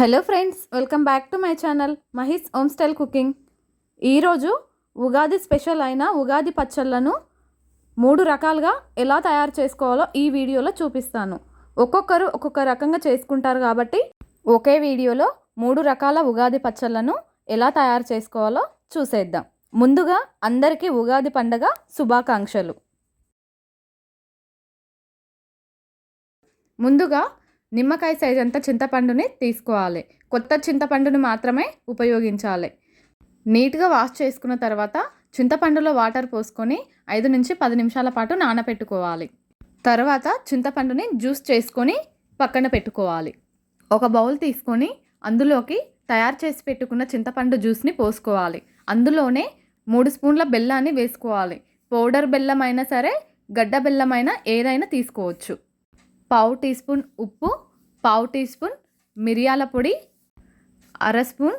Hello friends welcome back to my channel Mahi's home style cooking. ఈరోజు Ugadi special అయిన ఉగాది పచ్చళ్ళను మూడు రకాలుగా ఎలా తయారు చేసుకోవాలో ఈ వీడియోలో చూపిస్తాను. ఒక్కొక్కరు ఒక్కొక్క రకంగా చేసుకుంటారు కాబట్టి ఒకే వీడియోలో మూడు రకాల ఉగాది పచ్చళ్ళను ఎలా తయారు చేసుకోవాలో చూసేద్దాం. ముందుగా అందరికీ ఉగాది పండగ శుభాకాంక్షలు. ముందుగా నిమ్మకాయ సైజ్ అంత చింతపండుని తీసుకోవాలి. కొత్త చింతపండుని మాత్రమే ఉపయోగించాలి. నీట్గా వాష్ చేసుకున్న తర్వాత చింతపండులో వాటర్ పోసుకొని ఐదు నుంచి పది నిమిషాల పాటు నానబెట్టుకోవాలి తర్వాత చింతపండుని జ్యూస్ చేసుకొని పక్కన పెట్టుకోవాలి. ఒక బౌల్ తీసుకొని అందులోకి తయారు చేసి పెట్టుకున్న చింతపండు జ్యూస్ని పోసుకోవాలి. అందులోనే మూడు స్పూన్ల బెల్లాన్ని వేసుకోవాలి. పౌడర్ బెల్లం అయినా సరే గడ్డ బెల్లం అయినా ఏదైనా తీసుకోవచ్చు. పావు టీ స్పూన్ ఉప్పు పావు టీ స్పూన్ మిరియాల పొడి అర స్పూన్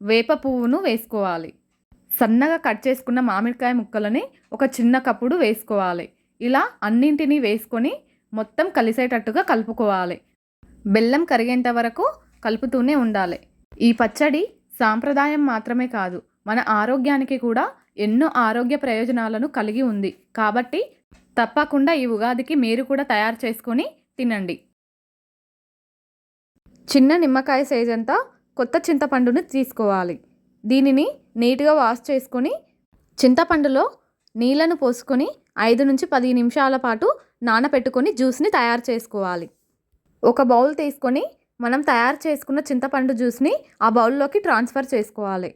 వేప పువ్వును వేసుకోవాలి. సన్నగా కట్ చేసుకున్న మామిడికాయ ముక్కలని ఒక చిన్న కప్పుడు వేసుకోవాలి. ఇలా అన్నింటినీ వేసుకొని మొత్తం కలిసేటట్టుగా కలుపుకోవాలి. బెల్లం కరిగేంత వరకు కలుపుతూనే ఉండాలి. ఈ పచ్చడి సాంప్రదాయం మాత్రమే కాదు మన ఆరోగ్యానికి కూడా ఎన్నో ఆరోగ్య ప్రయోజనాలను కలిగి ఉంది. కాబట్టి తప్పకుండా ఈ ఉగాదికి మీరు కూడా తయారు చేసుకొని తినండి. చిన్న నిమ్మకాయ సైజ్ అంతా కొత్త చింతపండుని తీసుకోవాలి. దీనిని నీట్గా వాష్ చేసుకొని చింతపండులో నీళ్ళను పోసుకొని ఐదు నుంచి పది నిమిషాల పాటు నానబెట్టుకొని జ్యూస్ని తయారు చేసుకోవాలి. ఒక బౌల్ తీసుకొని మనం తయారు చేసుకున్న చింతపండు జ్యూస్ని ఆ బౌల్లోకి ట్రాన్స్ఫర్ చేసుకోవాలి.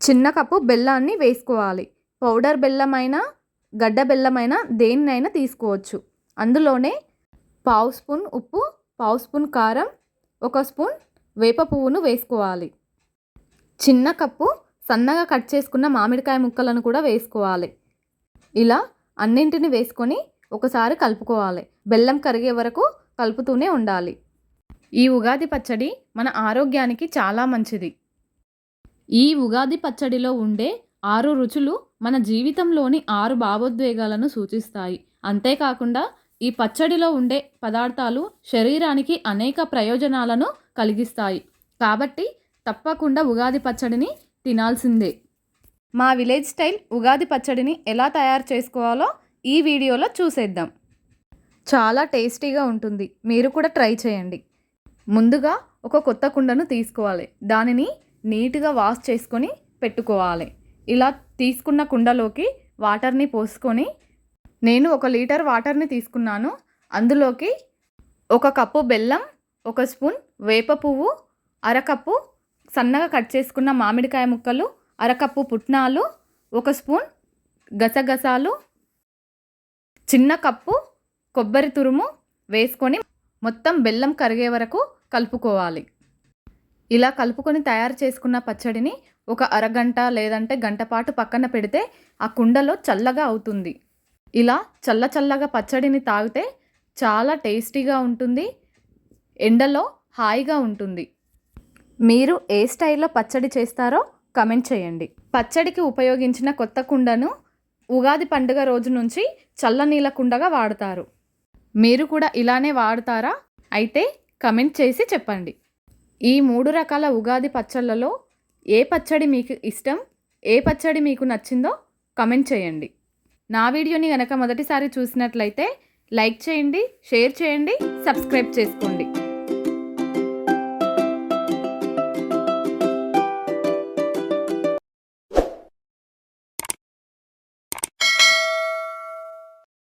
చిన్న కప్పు బెల్లాన్ని వేసుకోవాలి. పౌడర్ బెల్లమైనా గడ్డ బెల్లమైనా దేన్నైనా తీసుకోవచ్చు. అందులోనే పావు స్పూన్ ఉప్పు పావు స్పూన్ కారం ఒక స్పూన్ వేప పువ్వును వేసుకోవాలి. చిన్న కప్పు సన్నగా కట్ చేసుకున్న మామిడికాయ ముక్కలను కూడా వేసుకోవాలి. ఇలా అన్నింటిని వేసుకొని ఒకసారి కలుపుకోవాలి. బెల్లం కరిగే వరకు కలుపుతూనే ఉండాలి. ఈ ఉగాది పచ్చడి మన ఆరోగ్యానికి చాలా మంచిది. ఈ ఉగాది పచ్చడిలో ఉండే ఆరు రుచులు మన జీవితంలోని ఆరు భావోద్వేగాలను సూచిస్తాయి. అంతేకాకుండా ఈ పచ్చడిలో ఉండే పదార్థాలు శరీరానికి అనేక ప్రయోజనాలను కలిగిస్తాయి. కాబట్టి తప్పకుండా ఉగాది పచ్చడిని తినాల్సిందే. మా విలేజ్ స్టైల్ ఉగాది పచ్చడిని ఎలా తయారు చేసుకోవాలో ఈ వీడియోలో చూసేద్దాం. చాలా టేస్టీగా ఉంటుంది. మీరు కూడా ట్రై చేయండి. ముందుగా ఒక కొత్త కుండను తీసుకోవాలి. దానిని నీట్గా వాష్ చేసుకొని పెట్టుకోవాలి. ఇలా తీసుకున్న కుండలోకి వాటర్ని పోసుకొని నేను ఒక లీటర్ వాటర్ని తీసుకున్నాను. అందులోకి ఒక కప్పు బెల్లం ఒక స్పూన్ వేప పువ్వు అరకప్పు సన్నగా కట్ చేసుకున్న మామిడికాయ ముక్కలు అరకప్పు పుట్నాలు ఒక స్పూన్ గసగసాలు చిన్న కప్పు కొబ్బరి తురుము వేసుకొని మొత్తం బెల్లం కరిగే వరకు కలుపుకోవాలి. ఇలా కలుపుకొని తయారు చేసుకున్న పచ్చడిని ఒక అరగంట లేదంటే గంట పాటు పక్కన పెడితే ఆ కుండలో చల్లగా అవుతుంది. ఇలా చల్ల చల్లగా పచ్చడిని తాగితే చాలా టేస్టీగా ఉంటుంది ఎండలో హాయిగా ఉంటుంది. మీరు ఏ స్టైల్లో పచ్చడి చేస్తారో కమెంట్ చేయండి. పచ్చడికి ఉపయోగించిన కొత్త కుండను ఉగాది పండుగ రోజు నుంచి చల్లనీళ్ళ కుండగా వాడతారు. మీరు కూడా ఇలానే వాడతారా? అయితే కమెంట్ చేసి చెప్పండి. ఈ మూడు రకాల ఉగాది పచ్చళ్ళలో ఏ పచ్చడి మీకు ఇష్టం ఏ పచ్చడి మీకు నచ్చిందో కమెంట్ చేయండి. నా వీడియోని కనుక మొదటిసారి చూసినట్లయితే లైక్ చేయండి షేర్ చేయండి సబ్స్క్రైబ్ చేసుకోండి.